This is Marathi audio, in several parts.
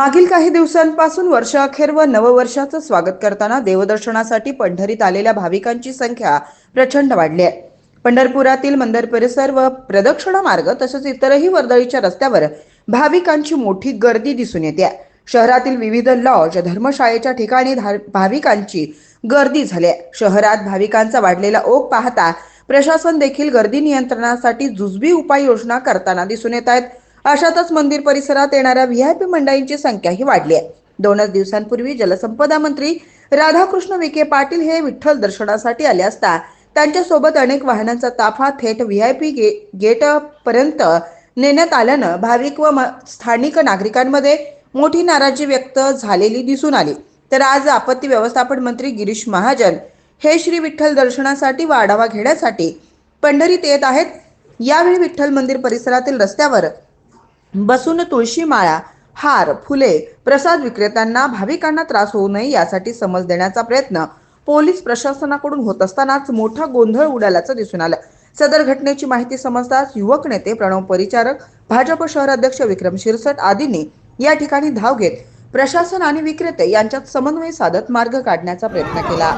मागील काही दिवसांपासून वर्षअखेर व नववर्षाचं स्वागत करताना देवदर्शनासाठी पंढरीत आलेल्या भाविकांची संख्या प्रचंड वाढली आहे. पंढरपुरातील मंदिर परिसर व प्रदक्षिणा मार्ग तसेच इतरही वर्दळीच्या रस्त्यावर भाविकांची मोठी गर्दी दिसून येते. शहरातील विविध लॉज धर्मशाळेच्या ठिकाणी धार- भाविकांची गर्दी झाली आहे. शहरात भाविकांचा वाढलेला ओघ पाहता प्रशासन देखील गर्दी नियंत्रणासाठी जुजबी उपाययोजना करताना दिसून येत आहेत. अशातच मंदिर परिसरात येणाऱ्या व्हीआयपी मंडळींची संख्याही वाढली आहे. दोनच दिवसांपूर्वी जलसंपदा मंत्री राधाकृष्ण विखे पाटील हे विठ्ठल दर्शनासाठी आले असता त्यांच्यासोबत अनेक वाहनांचा ताफा थेट व्हीआयपी गे गेट पर्यंत नेण्यात आल्यानं भाविक व म- स्थानिक नागरिकांमध्ये मोठी नाराजी व्यक्त झालेली दिसून आली. तर आज आपत्ती व्यवस्थापन मंत्री गिरीश महाजन हे श्री विठ्ठल दर्शनासाठी व आढावा घेण्यासाठी पंढरीत येत आहेत. यावेळी विठ्ठल मंदिर परिसरातील रस्त्यावर बसून तुळशी माळा हार फुले प्रसाद विक्रेत्यांना भाविकांना त्रास होऊ नये यासाठी समज देण्याचा प्रयत्न पोलीस प्रशासनाकडून होत असतानाच मोठा गोंधळ उडाल्याचं दिसून आलं. सदर घटनेची माहिती समजताच युवक नेते प्रणव परिचारक भाजप शहराध्यक्ष विक्रम शिरसट आदींनी या ठिकाणी धाव घेत प्रशासन आणि विक्रेते यांच्यात समन्वय साधत मार्ग काढण्याचा प्रयत्न केला.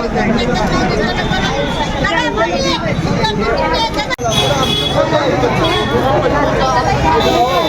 Thank you.